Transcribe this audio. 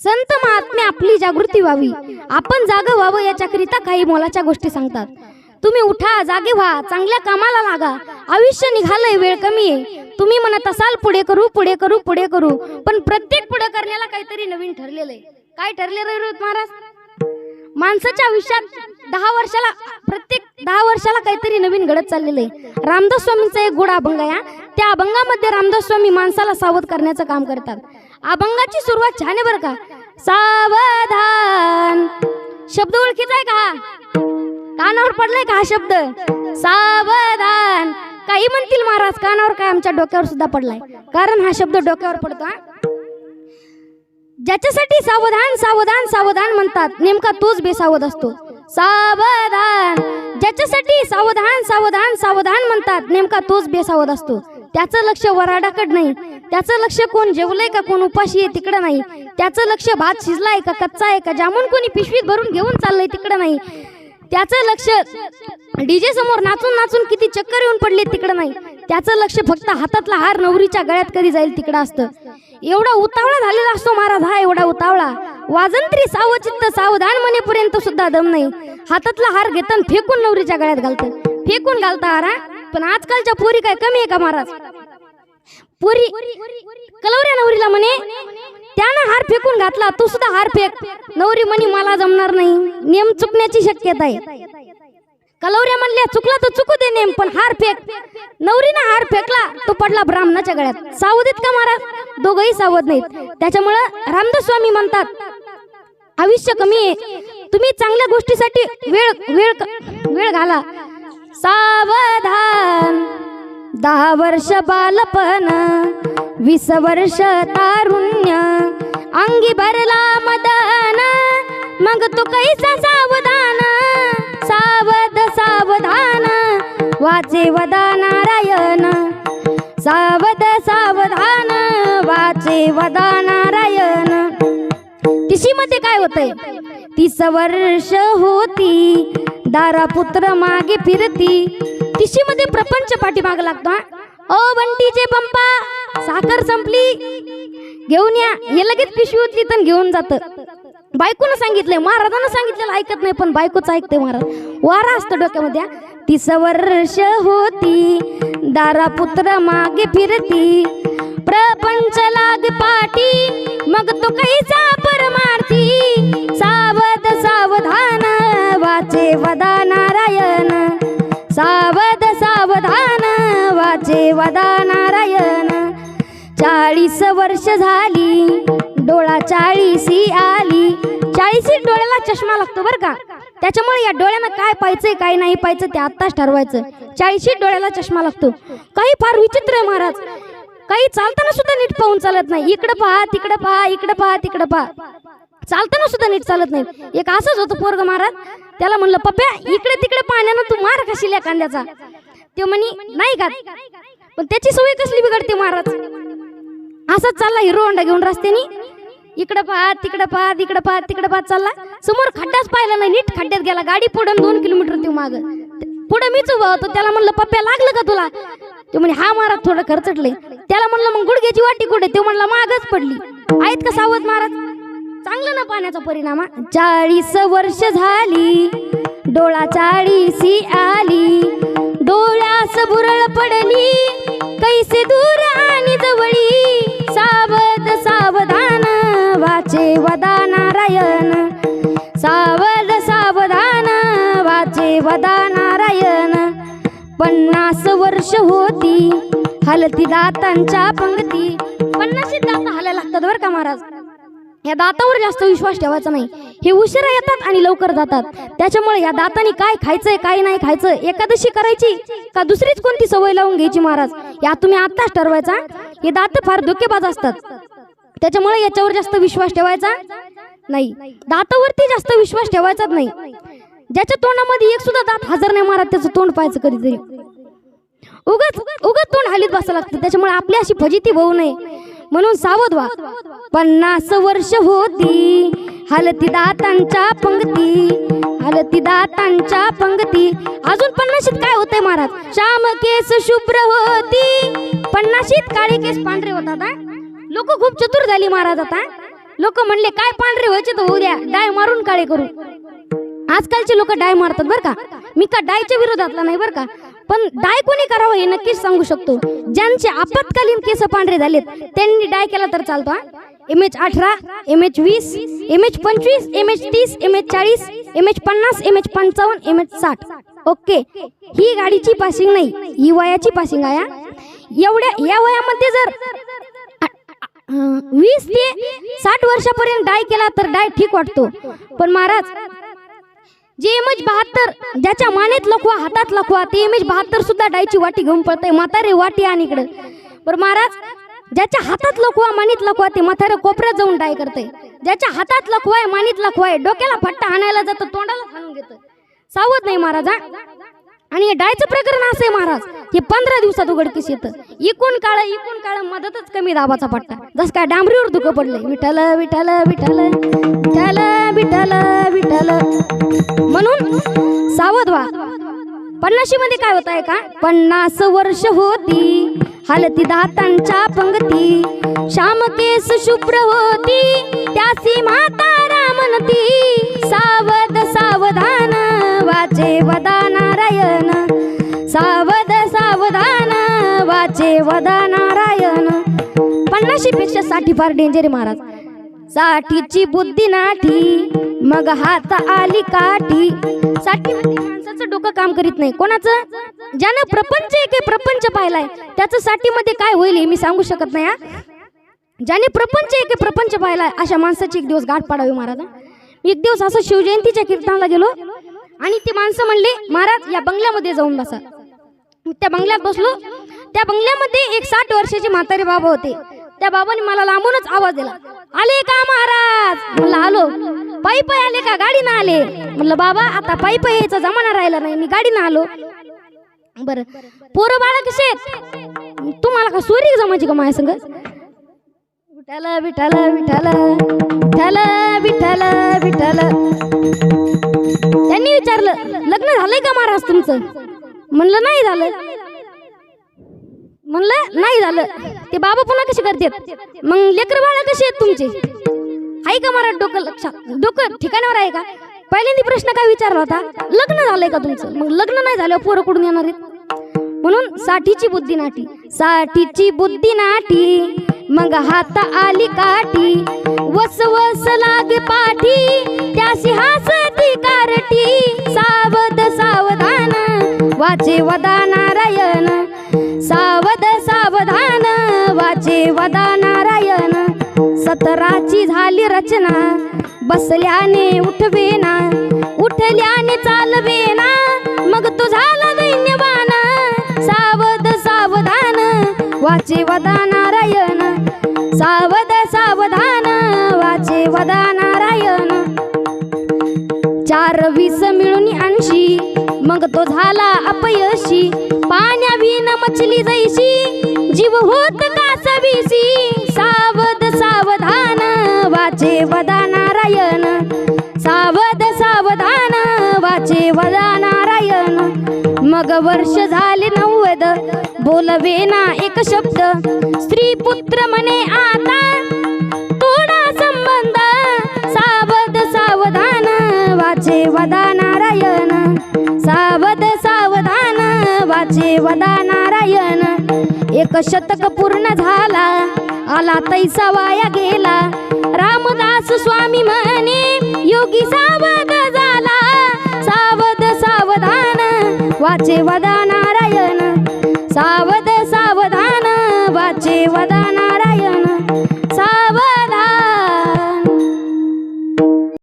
संत महात्मे आपली जागृती व्हावी. आपण जाग व्हावं याच्याकरिता काही मोलाच्या गोष्टी सांगतात. तुम्ही उठा जागे व्हा चांगल्या कामाला लागा. आयुष्य निघालंय वेळ कमी आहे. तुम्ही म्हणत असाल पुढे करू पुढे करू पुढे करू. पण प्रत्येक पुढे करण्याला काहीतरी नवीन ठरलेलं आहे. काय ठरलेलं महाराज? माणसाच्या आयुष्यात दहा वर्षाला प्रत्येक दहा वर्षाला काहीतरी नवीन घडत चाललेलं आहे. रामदास स्वामींचा एक गोड अभंग आहे त्या अभंगामध्ये रामदास स्वामी माणसाला सावध करण्याचं काम करतात. अभंगाची सुरुवात छान आहे बरं का? सावधान. शब्द ओळखीचा आहे का हा? कानावर पडलाय का हा शब्द? सावधान. काही म्हणतील महाराज कानावर काय आमच्या डोक्यावर सुद्धा पडलाय. कारण हा शब्द डोक्यावर पडतो हा. ज्याच्यासाठी सावधान सावधान सावधान म्हणतात नेमका तोच बेसावध असतो. सावधान. ज्याच्यासाठी सावधान सावधान सावधान म्हणतात नेमका तोच बेसावध असतो. त्याचं लक्ष वराडाकड नाही. त्याचं लक्ष कोण जेवलंय का कोण उपाशी आहे तिकडं नाही. त्याचं लक्ष भात शिजलाय का कच्चा आहे का जामून कोणी पिशवीत भरून घेऊन चाललंय तिकडं नाही. त्याचं लक्ष डीजे समोर नाचून नाचून किती चक्कर येऊन पडले तिकडं नाही. त्याचं लक्ष फक्त हातातला हार नवरीच्या गळ्यात कधी जाईल तिकडं असतं. एवढा उतावळा झालेला असतो महाराज हा एवढा उतावळा. वाजंत्री सावचित्त सावधान म्हणेपर्यंत सुद्धा दम नाही. हातातला हार घेताना फेकून नवरीच्या गळ्यात घालतं. फेकून घालता हार पण आजकालच्या पोरी काय कमी आहे का महाराज? पोरी कलवऱ्या नवरीला म्हणे त्यानं हार फेकून घातला तू सुद्धा हार फेक. नवरी म्हणे मला जमणार नाही. नेम चुकण्याची शक्यता आहे. कलवऱ्या म्हणल्या चुकला तर चुकू दे नेम पण हार फेक. नवरीनं हार फेकला तो पडला ब्राह्मणाच्या गळ्यात. सावध का महाराज? दोघही सावध नाहीत. त्याच्यामुळं रामदास स्वामी म्हणतात आयुष्य कमी आहे. तुम्ही चांगल्या गोष्टीसाठी वेळ वेळ वेळ घाला. सावधान. दहा वर्ष बालपण वीस वर्ष तारुण्य. अंगी भरला मदन मग तू कैसा सावधान? सावध सावधान वाचे वदा नारायण. सावध सावधान वाचे वदा नारायण. तिशीमध्ये काय होतंय? तीस वर्ष होती दारा पुत्र मागे फिरती. तिशीमध्ये प्रपंच पाठीमाग लागतो ओ बंटीचे पंपा साखर संपली. घेऊन या. हे लगेच पिशवी उचली तर घेऊन जात. बायकोनं सांगितलंय महाराजानं सांगितलेलं ऐकत नाही पण बायकोच ऐकते महाराज. वारा असतो डोक्यामध्ये तिस वर्ष होती. दारा पुत्र मागे फिरती. प्रपंच लाग पाठी मग तो कैसा परमार्थी सावध सावधान वाचे वदा देवाचे वदा नारायण. चाळीस वर्ष झाली डोळा चाळीसी आली. चाळीसी डोळ्याला चष्मा लागतो बरं का? त्याच्यामुळे या डोळ्यानं काय पाहायचंय काय नाही पाहायचं ते आत्ताच ठरवायचं. चाळीशी डोळ्याला चष्मा लागतो. काही फार विचित्र आहे महाराज. काही चालताना सुद्धा नीट पाहून चालत नाही. इकडं पहा तिकडं पहा इकडं पहा तिकडं पहा. चालताना सुद्धा नीट चालत नाही. एक असंच होतं पोरग महाराज. त्याला म्हणलं पप्प्या इकडे तिकडे पाहण्यानं तू मार खाशील कांद्याचा ते म्हणी नाही का पण त्याची सवय कसली बिघडते महाराज? असाच चालला हिरो होंडा घेऊन रस्त्यानी. इकडं पाहत तिकडं पाहत तिकडं पाहत तिकडं पाहत चालला. समोर खड्डाच पाहिला नाही नीट खड्ड्यात गेला. गाडी पुढं दोन किलोमीटर ते माग. पुढं मीच उभा होतो त्याला म्हणलं पप्प्या लागलं का तुला? ते म्हणे हा महाराज थोडं खर्चटले त्याला म्हणलं मग गुडघ्याची वाटी कुठे? ते म्हणलं मागच पडली. आहेत का सावध महाराज? चांगलं ना पाण्याचा परिणाम चाळीस वर्ष झाली डोळा चाळीसी आली बुरळ पडली कैसे दूर आणि जवळी. सावध सावधान वाचे वदा नारायण सावध सावधान वाचे वदा नारायण पन्नास वर्ष होती हलती दातांच्या पंगती. पन्नास दात हलायला लागतात बरं का महाराज? या दातावर जास्त विश्वास ठेवायचा नाही. हे उशिरा येतात आणि लवकर जातात. त्याच्यामुळे या दाताने काय खायचंय काय नाही खायचं एकादशी करायची का दुसरीच कोणती सवय लावून घ्यायची महाराज? या तुम्ही आत्ताच ठरवायचा. हे दात फार धोकेबाज असतात. त्याच्यामुळे याच्यावर जास्त विश्वास ठेवायचा नाही. दातावरती जास्त विश्वास ठेवायचाच नाही. ज्याच्या तोंडामध्ये एक सुद्धा दात हजर नाही महाराज त्याचं तोंड पाहायचं कधीतरी. उगत उगत तोंड हालीत बसावं लागतं. त्याच्यामुळे आपली अशी फजिती होऊ नये. म्हणून सावध व्हा. पन्नास वर्ष होती. हलती दातांच्या पंक्ती हलती दातांच्या पंक्ती अजून पन्नाशीत काय होतंय महाराज? श्याम केस शुभ्र होती. पन्नाशीत काळे केस पांढरे होतात लोक खूप चतुर झाली महाराज आता. लोक म्हणले काय पांढरे व्हायचे तर होऊ द्या डाय मारून काळे करू. आजकालचे लोक डाय मारतात बरं का? मी का डायच्या विरोधातला नाही बरं का? पण डाय कोणी करावं हे नक्कीच सांगू शकतो. ज्यांचे आपत्कालीन केस पांढरे झालेत त्यांनी डाय केला तर चालतो एम एच अठरा एम एच वीस एम एच पंचवीस एम एच तीस एम एच चाळीस एम एच पन्नास एम एच पंचावन्न एम एच साठ. ओके? ही गाडीची पासिंग नाही ही वयाची पासिंग आहे एवढ्या या वयामध्ये जर वीस ते साठ वर्षापर्यंत डाय केला तर डाय ठीक वाटतो. पण महाराज जे एम एच बहात्तर ज्याच्या मानेत लखवा हातात लखवा ते एम एच बहात्तर सुद्धा डायची वाटी घेऊन पळतंय. म्हातारे वाटी आणि इकडं. बरं महाराज ज्याच्या हातात लखवा मानित लखवा ते म्हातारे कोपऱ्यात जाऊन डाय करतंय. ज्याच्या हातात लखवा आहे मानीत लखवा आहे डोक्याला फट्टा आणायला जातं तोंडाला हाणून घेतं. सावध नाही महाराज हा. आणि हे डायचं प्रकरण असं आहे महाराज हे पंधरा दिवसात उघडकीस येतं. इकून काळ इकून काळ मदतच कमी दाबाचा पट्टा जस काय डांबरीवर दुखं पडलंय. विठल विठल विठल विठल विठ्ठल विठ्ठल. म्हणून सावध व्हा पन्नाशी मध्ये काय होत आहे का? पन्नास वर्ष होती हलती दातांच्या पंगती. श्याम केस शुभ्र होती त्यासी माता रामनती. सावध सावधान वाचे वदा नारायण सावध सावधान वाचे वदा नारायण पन्नाशी पेक्षा साठी फार डेंजर महाराज. साठीची बुद्धी नाठी मग हात आली काठी. साठी माणसाचं डोकं काम करीत नाही. कोणाचं? ज्यानं प्रपंच एक आहे, प्रपंच पाहिलाय. त्याचं साठीमध्ये काय होईल हे मी सांगू शकत नाही हा. ज्याने प्रपंच एक आहे, प्रपंच पाहिलाय अशा माणसाची एक दिवस गाठ पाडावी महाराज मी एक दिवस असं शिवजयंतीच्या कीर्तनाला गेलो आणि ते माणसं म्हणले महाराज या बंगल्यामध्ये जाऊन बसा. त्या बंगल्यात बसलो. त्या बंगल्यामध्ये एक साठ वर्षाचे म्हातारे बाबा होते. त्या बाबाने मला लांबूनच आवाज दिला. आले का महाराज? म्हणलं आलो. पायी पायी आले का? गाडीनं आले. म्हणलं बाबा आता पायी पायी यायचा जमाना राहिला नाही मी गाडीनं आलो. बर. पोरं बाळा कसे आहेत? तुम्हाला का सोरी जमायची का माझ्या संग? विठाल विठाल विठाल विठाल विठाल विठाल त्यांनी विचारलं लग्न झालंय का महाराज तुमचं? म्हणलं नाही झालं. म्हणलं नाही झालं. ते बाबा पुन्हा कसे करतात? मग लेकर बाळा कसे आहेत तुमचे? आहे का मला डोकं लक्षात? डोकं ठिकाणावर आहे का? पहिल्यांदा प्रश्न काय विचारला होता? लग्न झालंय का तुमचं? मग लग्न नाही झालं पोरं कुठून येणार आहेत? म्हणून साठीची बुद्धी नाटी. साठीची बुद्धी नाटी. मग हात आली काठी. वस वस लाग पाठी. त्याशी हासती कारटी. सावध सावधान. वाचे वदा नारायण वदा नारायण सतराची झाली रचना. बसल्याने उठवेना उठल्याने चालवेना. मग तो झाला दैन्यवान सावध सावधान. वाचे वदा नारायण सावध सावधान. वाचे वदा नारायण चार वीस मिळून ऐंशी मग तो झाला अपयशी. पाण्याविन मछली जैशी. जीव होत कासवीसी सावध सावधान वाचे वदा नारायण सावध सावधान वाचे वदा नारायण मग वर्ष झाले नव्वद बोलवे ना एक शब्द. स्त्री पुत्र म्हणे आता तोडा संबंध? सावध सावधान वाचे वदा देवाचे वदा नारायण एक शतक पूर्ण झाला आला तैसा वाया गेला. रामदास स्वामी म्हणे योगी सावध झाला. सावध सावधान वाचे वदा